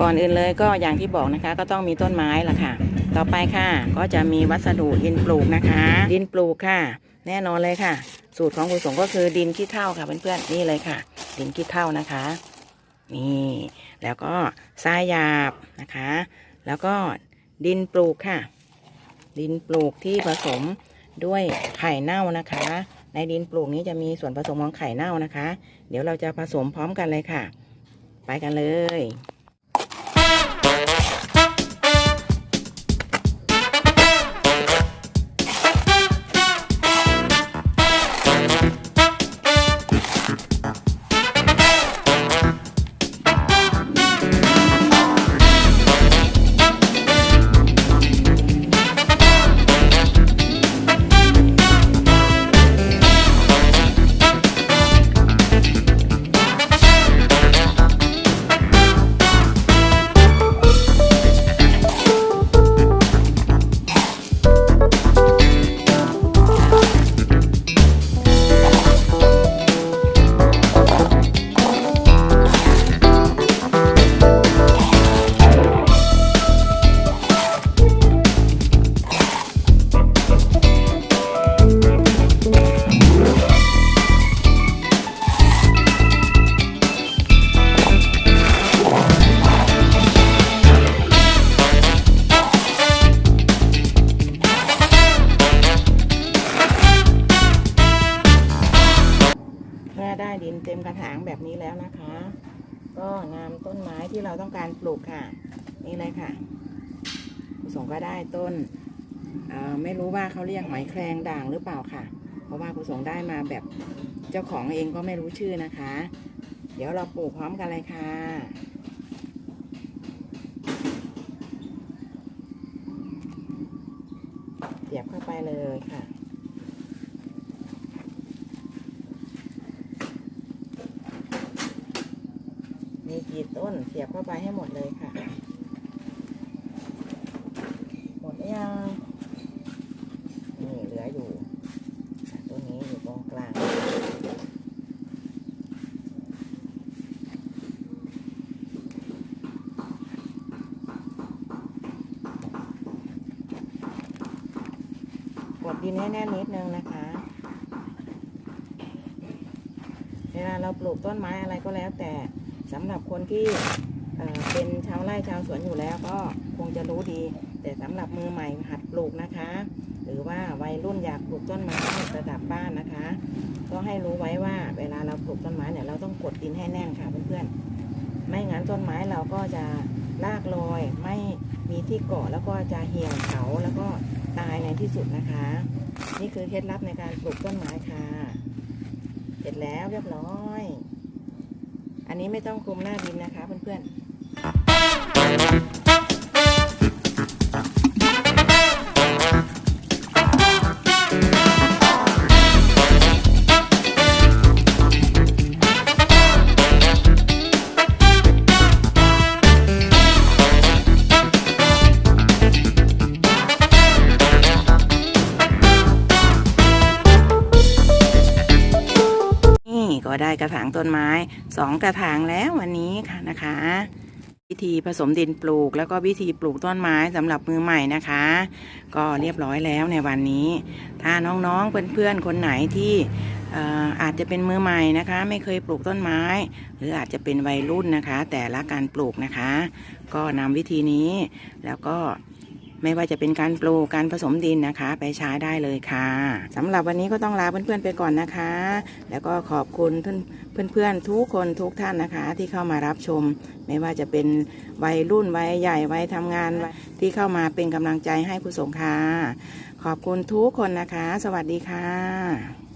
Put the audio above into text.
ก่อนอื่นเลยก็อย่างที่บอกนะคะ ก็ต้องมีต้นไม้ละค่ะ ต่อไปค่ะ ก็จะมีวัสดุดินปลูกนะคะ ดินปลูกค่ะ แน่นอนเลยค่ะ สูตรของคุณสงก็คือดินขี้เถ้าค่ะเพื่อนๆนี่เลยค่ะ ดินขี้เถ้านะคะ นี่ แล้วก็ทรายหยาบนะคะ แล้วก็ดินปลูกค่ะ ดินปลูกที่ผสมด้วยไข่เน่านะคะ ในดินปลูกนี้จะมีส่วนผสมของไข่เน่านะคะ เดี๋ยวเราจะผสมพร้อมกันเลยค่ะ ไปกันเลย เมื่อได้ดินเต็มกระถางแบบนี้แล้วนะคะ ก็นำต้นไม้ที่เราต้องการปลูกค่ะ นี่เลยค่ะคุณสงก็ได้ต้นไม่รู้ว่าเขาเรียกหอยแครงด่างหรือเปล่าค่ะ เพราะว่าคุณสงได้มาแบบเจ้าของเองก็ไม่รู้ชื่อนะคะ เดี๋ยวเราปลูกพร้อมกันเลยค่ะเสียบเข้าไปเลยค่ะ มีกี่ต้นเสียบเข้าไปให้หมดเลยค่ะ หมดยังนี่เหลืออยู่ต้นนี้อยู่ตรงกลางกดดินให้แน่นนิดนึงนะคะเวลาเราปลูกต้นไม้อะไรก็แล้วแต่ สำหรับคนที่เเป็นชาวไร่ชาวสวนอยู่แล้วก็คงจะรู้ดี แต่สำหรับมือใหม่หัดปลูกนะคะ หรือว่าวัยรุ่นอยากปลูกต้นไม้ระดับบ้านนะคะ ก็ให้รู้ไว้ว่าเวลาเราปลูกต้นไม้เนี่ยเราต้องกดดินให้แน่นค่ะเพื่อนๆไม่งั้นต้นไม้เราก็จะรากลอยไม่มีที่เกาะแล้วก็จะเหี่ยวเฉาแล้วก็ตายในที่สุดนะคะ นี่คือเคล็ดลับในการปลูกต้นไม้ค่ะ เสร็จแล้วเรียบร้อย อันนี้ไม่ต้องคลุมหน้าดินนะคะเพื่อนๆ ก็ได้กระถางต้นไม้สองกระถางแล้ววันนี้ค่ะนะคะ วิธีผสมดินปลูก แล้วก็วิธีปลูกต้นไม้สำหรับมือใหม่นะคะ ก็เรียบร้อยแล้วในวันนี้ ถ้าน้องๆเพื่อนๆคนไหนที่อาจจะเป็นมือใหม่นะคะ ไม่เคยปลูกต้นไม้ หรืออาจจะเป็นวัยรุ่นนะคะ แต่ละการปลูกนะคะ ก็นำวิธีนี้แล้วก็ ไม่ว่าจะเป็นการปลูกการผสมดินนะคะ ไปใช้ได้เลยค่ะสำหรับวันนี้ก็ต้องลาเพื่อนๆไปก่อนนะคะ แล้วก็ขอบคุณเพื่อนๆทุกคนทุกท่านนะคะ ที่เข้ามารับชม ไม่ว่าจะเป็นวัยรุ่นวัยใหญ่วัยทำงานที่เข้ามาเป็นกำลังใจให้คุณสงค่ะขอบคุณทุกคนนะคะ สวัสดีค่ะ